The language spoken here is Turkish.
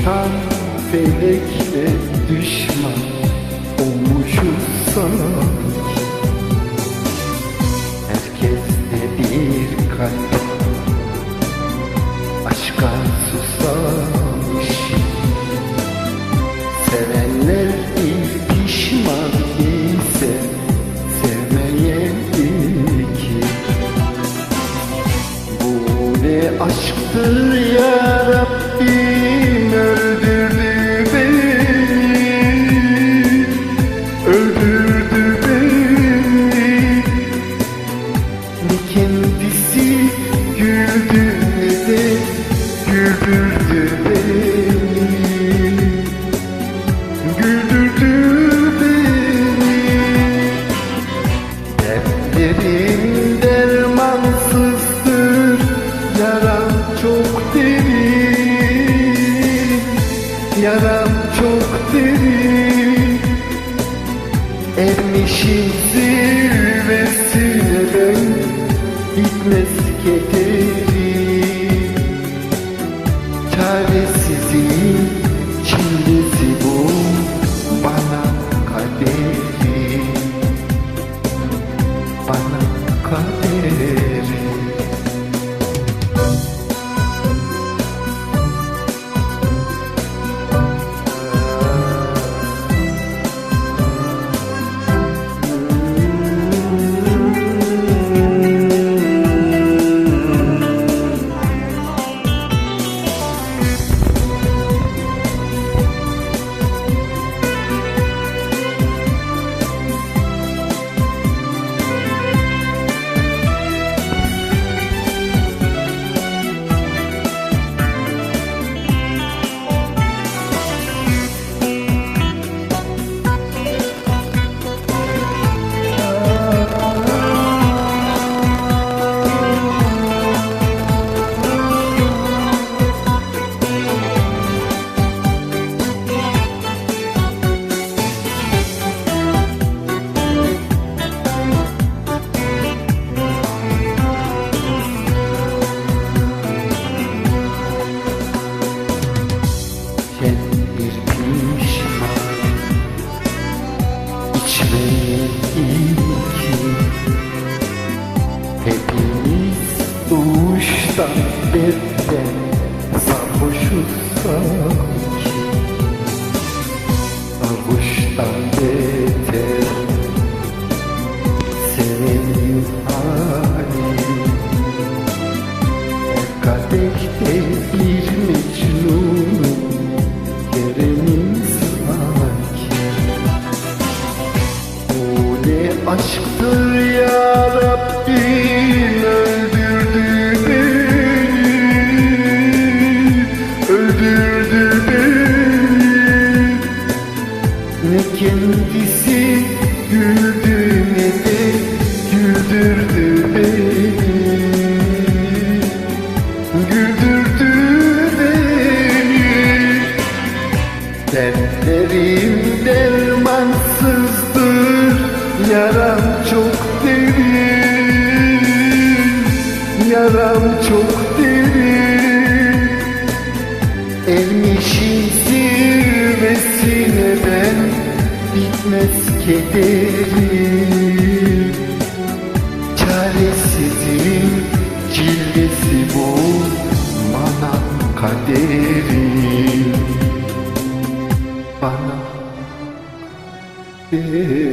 Şeytan felekte düşman olmuşuz sana. Herkeste bir kalp Yaram çok derin. Ermişim zirvesine ben Bitmez kederim Çaresizliğin çilesi bu Bana kaderim Bana Hepimiz doğuştan bedden sarhoşuz. Sanki Sarhoştan bedden aşktır ya Rabbim. öldür çok derin. Ermişim zirvesine ben Bitmez kederim. Çaresizim cilvesi bana kaderim. Bana kaderim